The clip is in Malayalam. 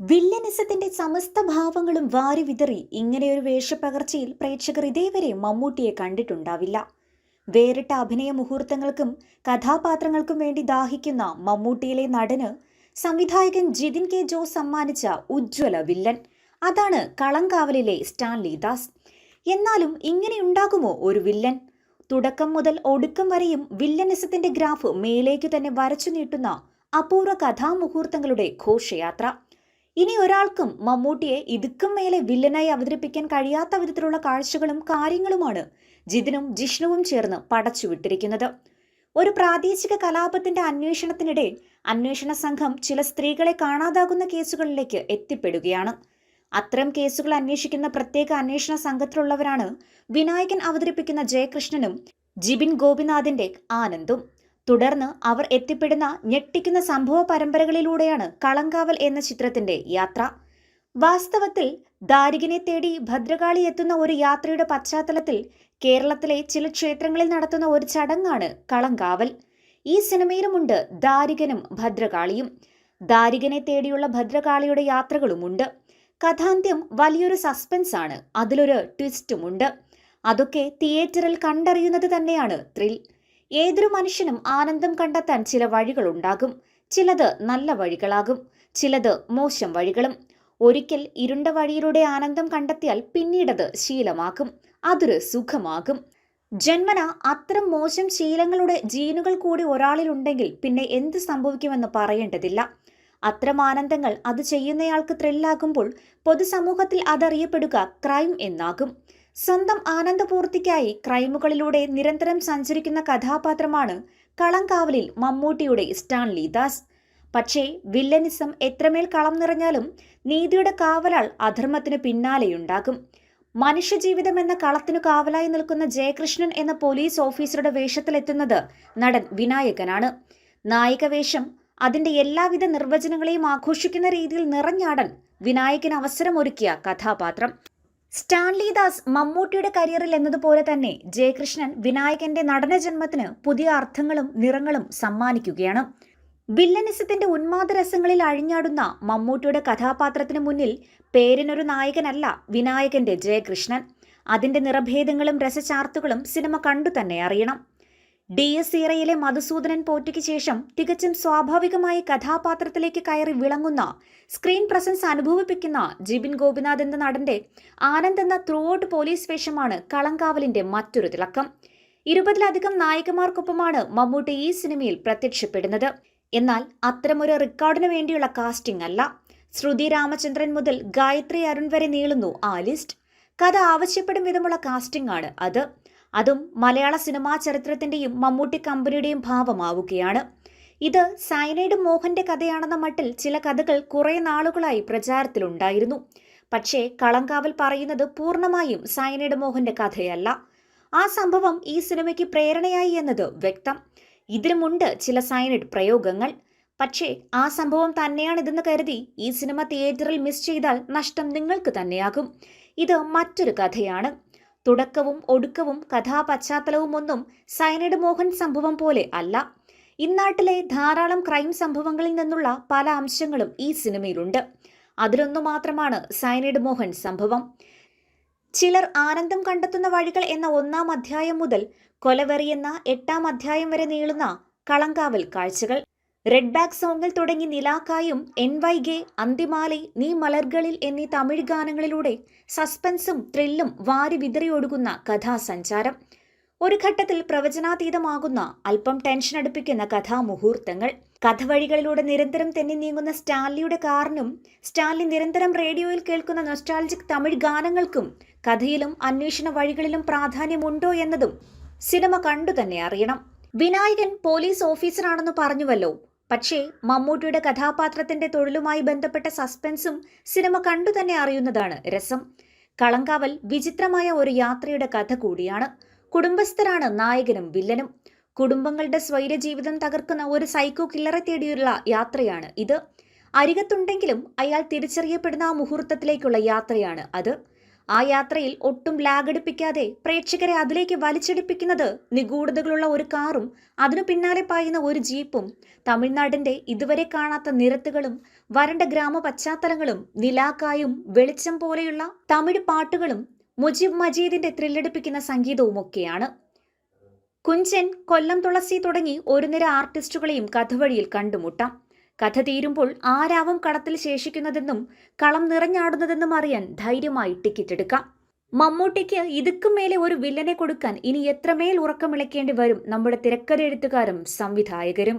വില്ലനിസത്തിന്റെ സമസ്ത ഭാവങ്ങളും വാരി വിതറി ഇങ്ങനെയൊരു വേഷപ്പകർച്ചയിൽ പ്രേക്ഷകർ ഇതേവരെ മമ്മൂട്ടിയെ കണ്ടിട്ടുണ്ടാവില്ല. വേറിട്ട അഭിനയ മുഹൂർത്തങ്ങൾക്കും കഥാപാത്രങ്ങൾക്കും വേണ്ടി ദാഹിക്കുന്ന മമ്മൂട്ടിയിലെ നടന് സംവിധായകൻ ജിതിൻ കെ ജോ സമ്മാനിച്ച ഉജ്ജ്വല വില്ലൻ. അതാണ് കളങ്കാവലിലെ സ്റ്റാൻലി ദാസ്. എന്നാലും ഇങ്ങനെയുണ്ടാകുമോ ഒരു വില്ലൻ? തുടക്കം മുതൽ ഒടുക്കം വരെയും വില്ലനിസത്തിന്റെ ഗ്രാഫ് മേലേക്ക് തന്നെ വരച്ചു നീട്ടുന്ന അപൂർവ കഥാമുഹൂർത്തങ്ങളുടെ ഘോഷയാത്ര. ഇനി ഒരാൾക്കും മമ്മൂട്ടിയെ ഇതുക്കും മേലെ വില്ലനായി അവതരിപ്പിക്കാൻ കഴിയാത്ത വിധത്തിലുള്ള കാഴ്ചകളും കാര്യങ്ങളുമാണ് ജിതിനും ജിഷ്ണുവും ചേർന്ന് പടച്ചുവിട്ടിരിക്കുന്നത്. ഒരു പ്രാദേശിക കലാപത്തിന്റെ അന്വേഷണത്തിനിടെ അന്വേഷണ സംഘം ചില സ്ത്രീകളെ കാണാതാകുന്ന കേസുകളിലേക്ക് എത്തിപ്പെടുകയാണ്. അത്തരം കേസുകൾ അന്വേഷിക്കുന്ന പ്രത്യേക അന്വേഷണ സംഘത്തിലുള്ളവരാണ് വിനായകൻ അവതരിപ്പിക്കുന്ന ജയകൃഷ്ണനും ജിബിൻ ഗോപിനാഥിന്റെ ആനന്ദും. തുടർന്ന് അവർ എത്തിപ്പെടുന്ന ഞെട്ടിക്കുന്ന സംഭവ പരമ്പരകളിലൂടെയാണ് കളങ്കാവൽ എന്ന ചിത്രത്തിന്റെ യാത്ര. വാസ്തവത്തിൽ ദാരികനെ തേടി ഭദ്രകാളി എത്തുന്ന ഒരു യാത്രയുടെ പശ്ചാത്തലത്തിൽ കേരളത്തിലെ ചില ക്ഷേത്രങ്ങളിൽ നടത്തുന്ന ഒരു ചടങ്ങാണ് കളങ്കാവൽ. ഈ സിനിമയിലുമുണ്ട് ദാരികനും ഭദ്രകാളിയും. ദാരികനെ തേടിയുള്ള ഭദ്രകാളിയുടെ യാത്രകളുമുണ്ട്. കഥാന്ത്യം വലിയൊരു സസ്പെൻസ് ആണ് അതിലൊരു ട്വിസ്റ്റുമുണ്ട്. അതൊക്കെ തിയേറ്ററിൽ കണ്ടറിയുന്നത് തന്നെയാണ് ത്രിൽ. ഏതൊരു മനുഷ്യനും ആനന്ദം കണ്ടെത്താൻ ചില വഴികളുണ്ടാകും. ചിലത് നല്ല വഴികളാകും. ചിലത് മോശം വഴികളും. ഒരിക്കൽ ഇരുണ്ട വഴിയിലൂടെ ആനന്ദം കണ്ടെത്തിയാൽ പിന്നീടത് ശീലമാകും അതൊരു സുഖമാകും. ജന്മന അത്തരം മോശം ശീലങ്ങളുടെ ജീനുകൾ കൂടി ഒരാളിലുണ്ടെങ്കിൽ പിന്നെ എന്ത് സംഭവിക്കുമെന്ന് പറയേണ്ടതില്ല. അത്തരം ആനന്ദങ്ങൾ അത് ചെയ്യുന്നയാൾക്ക് ത്രില്ലാകുമ്പോൾ പൊതുസമൂഹത്തിൽ അതറിയപ്പെടുക ക്രൈം എന്നാകും. സ്വന്തം ആനന്ദപൂർത്തിക്കായി ക്രൈമുകളിലൂടെ നിരന്തരം സഞ്ചരിക്കുന്ന കഥാപാത്രമാണ് കളങ്കാവലിൽ മമ്മൂട്ടിയുടെ സ്റ്റാൻലി ദാസ്. പക്ഷേ വില്ലനിസം എത്രമേൽ കളം നിറഞ്ഞാലും നീതിയുടെ കാവലാൾ അധർമ്മത്തിന് പിന്നാലെയുണ്ടാകും. മനുഷ്യജീവിതം എന്ന കളത്തിനു കാവലായി നിൽക്കുന്ന ജയകൃഷ്ണൻ എന്ന പോലീസ് ഓഫീസറുടെ വേഷത്തിലെത്തുന്നത് നടൻ വിനായകനാണ്. നായികവേഷം അതിന്റെ എല്ലാവിധ നിർവചനങ്ങളെയും ആഘോഷിക്കുന്ന രീതിയിൽ നിറഞ്ഞാടൻ വിനായകന് അവസരമൊരുക്കിയ കഥാപാത്രം. സ്റ്റാൻലി ദാസ് മമ്മൂട്ടിയുടെ കരിയറിൽ എന്നതുപോലെ തന്നെ ജയകൃഷ്ണൻ വിനായകന്റെ നടന ജന്മത്തിന് പുതിയ അർത്ഥങ്ങളും നിറങ്ങളും സമ്മാനിക്കുകയാണ്. വില്ലനിസത്തിന്റെ ഉന്മാദരസങ്ങളിൽ അഴിഞ്ഞാടുന്ന മമ്മൂട്ടിയുടെ കഥാപാത്രത്തിന് മുന്നിൽ പേരിനൊരു നായകനല്ല വിനായകന്റെ ജയകൃഷ്ണൻ. അതിന്റെ നിറഭേദങ്ങളും രസചാർത്തുകളും സിനിമ കണ്ടു തന്നെ അറിയണം. ഡി എസ് ഇറയിലെ മധുസൂദനൻ പോറ്റയ്ക്ക് ശേഷം തികച്ചും സ്വാഭാവികമായി കഥാപാത്രത്തിലേക്ക് കയറി വിളങ്ങുന്ന സ്ക്രീൻ പ്രസൻസ് അനുഭവിപ്പിക്കുന്ന ജിബിൻ ഗോപിനാഥ് എന്ന നടന്റെ ആനന്ദ് എന്ന ത്രൂ ഔട്ട് പോലീസ് വേഷമാണ് കളങ്കാവലിന്റെ മറ്റൊരു തിളക്കം. ഇരുപതിലധികം നായികമാർക്കൊപ്പമാണ് മമ്മൂട്ടി ഈ സിനിമയിൽ പ്രത്യക്ഷപ്പെടുന്നത്. എന്നാൽ അത്തരമൊരു റെക്കോർഡിന് വേണ്ടിയുള്ള കാസ്റ്റിംഗ് അല്ല. ശ്രുതി രാമചന്ദ്രൻ മുതൽ ഗായത്രി അരുൺ വരെ നീളുന്നു ആ ലിസ്റ്റ്. കഥ ആവശ്യപ്പെടും വിധമുള്ള കാസ്റ്റിംഗ് ആണ് അത്. അതും മലയാള സിനിമാ ചരിത്രത്തിന്റെയും മമ്മൂട്ടി കമ്പനിയുടെയും ഭാവമാവുകയാണ്. ഇത് സൈനൈഡ് മോഹന്റെ കഥയാണെന്ന മട്ടിൽ ചില കഥകൾ കുറെ നാളുകളായി പ്രചാരത്തിലുണ്ടായിരുന്നു. പക്ഷേ കളങ്കാവൽ പറയുന്നത് പൂർണമായും സൈനൈഡ് മോഹന്റെ കഥയല്ല. ആ സംഭവം ഈ സിനിമയ്ക്ക് പ്രേരണയായി എന്നത് വ്യക്തം. ഇതിനുമുണ്ട് ചില സൈനൈഡ് പ്രയോഗങ്ങൾ. പക്ഷേ ആ സംഭവം തന്നെയാണിതെന്ന് കരുതി ഈ സിനിമ തിയേറ്ററിൽ മിസ് ചെയ്താൽ നഷ്ടം നിങ്ങൾക്ക് തന്നെയാകും. ഇത് മറ്റൊരു കഥയാണ്. തുടക്കവും ഒടുക്കവും കഥാപശ്ചാത്തലവും ഒന്നും സയനൈഡ് മോഹൻ സംഭവം പോലെ അല്ല. ഇന്നാട്ടിലെ ധാരാളം ക്രൈം സംഭവങ്ങളിൽ നിന്നുള്ള പല അംശങ്ങളും ഈ സിനിമയിലുണ്ട്. അതിലൊന്നു മാത്രമാണ് സയനൈഡ് മോഹൻ സംഭവം. ചിലർ ആനന്ദം കണ്ടെത്തുന്ന വഴികൾ എന്ന ഒന്നാം അധ്യായം മുതൽ കൊലവെറിയെന്ന എട്ടാം അധ്യായം വരെ നീളുന്ന കളങ്കാവൽ കാഴ്ചകൾ. റെഡ് ബാക്ക് സോങ്ങിൽ തുടങ്ങി നിലാക്കായും എൻ വൈകെ അന്തിമാലൈ നീ മലർകളിൽ എന്നീ തമിഴ് ഗാനങ്ങളിലൂടെ സസ്പെൻസും ത്രില്ലും വാരി വിതറിയൊടുക്കുന്ന കഥാസഞ്ചാരം. ഒരു ഘട്ടത്തിൽ പ്രവചനാതീതമാകുന്ന അല്പം ടെൻഷൻ അടുപ്പിക്കുന്ന കഥാമുഹൂർത്തങ്ങൾ. കഥവഴികളിലൂടെ നിരന്തരം തെന്നി നീങ്ങുന്ന സ്റ്റാലിയുടെ കാറിനും സ്റ്റാലി നിരന്തരം റേഡിയോയിൽ കേൾക്കുന്ന നൊസ്റ്റാൾജിക് തമിഴ് ഗാനങ്ങൾക്കും കഥയിലും അന്വേഷണ വഴികളിലും പ്രാധാന്യമുണ്ടോ എന്നതും സിനിമ കണ്ടു തന്നെ അറിയണം. വിനായകൻ പോലീസ് ഓഫീസറാണെന്ന് പറഞ്ഞുവല്ലോ. പക്ഷേ മമ്മൂട്ടിയുടെ കഥാപാത്രത്തിന്റെ തൊഴിലുമായി ബന്ധപ്പെട്ട സസ്പെൻസും സിനിമ കണ്ടു തന്നെ അറിയുന്നതാണ് രസം. കളങ്കാവൽ വിചിത്രമായ ഒരു യാത്രയുടെ കഥ കൂടിയാണ്. കുടുംബസ്ഥരാണ് നായകനും വില്ലനും. കുടുംബങ്ങളുടെ സ്വൈര ജീവിതം തകർക്കുന്ന ഒരു സൈക്കോ കില്ലറെ തേടിയുള്ള യാത്രയാണ് ഇത്. അരികത്തുണ്ടെങ്കിലും അയാൾ തിരിച്ചറിയപ്പെടുന്ന ആ മുഹൂർത്തത്തിലേക്കുള്ള യാത്രയാണ് അത്. ആ യാത്രയിൽ ഒട്ടും ലാഗടിപ്പിക്കാതെ പ്രേക്ഷകരെ അതിലേക്ക് വലിച്ചെടുപ്പിക്കുന്നത് നിഗൂഢതകളുള്ള ഒരു കാറും അതിനു പിന്നാലെ പായുന്ന ഒരു ജീപ്പും തമിഴ്നാടിന്റെ ഇതുവരെ കാണാത്ത നിരത്തുകളും വരണ്ട ഗ്രാമ പശ്ചാത്തലങ്ങളും നിലാക്കായും വെളിച്ചം പോലെയുള്ള തമിഴ് പാട്ടുകളും മുജീബ് മജീദിന്റെ ത്രില്ലടിപ്പിക്കുന്ന സംഗീതവുമൊക്കെയാണ്. കുഞ്ചൻ കൊല്ലം തുളസി തുടങ്ങി ഒരു നിര ആർട്ടിസ്റ്റുകളെയും കഥവഴിയിൽ കണ്ടുമുട്ടാം. കഥ തീരുമ്പോൾ ആരാവും കടത്തിൽ ശേഷിക്കുന്നതെന്നും കളം നിറഞ്ഞാടുന്നതെന്നും അറിയാൻ ധൈര്യമായി ടിക്കറ്റ് എടുക്കാം. മമ്മൂട്ടിക്ക് ഇതുക്കും മേലെ ഒരു വില്ലനെ കൊടുക്കാൻ ഇനി എത്രമേൽ ഉറക്കമിളക്കേണ്ടി വരും നമ്മുടെ തിരക്കഥ എഴുത്തുകാരും സംവിധായകരും.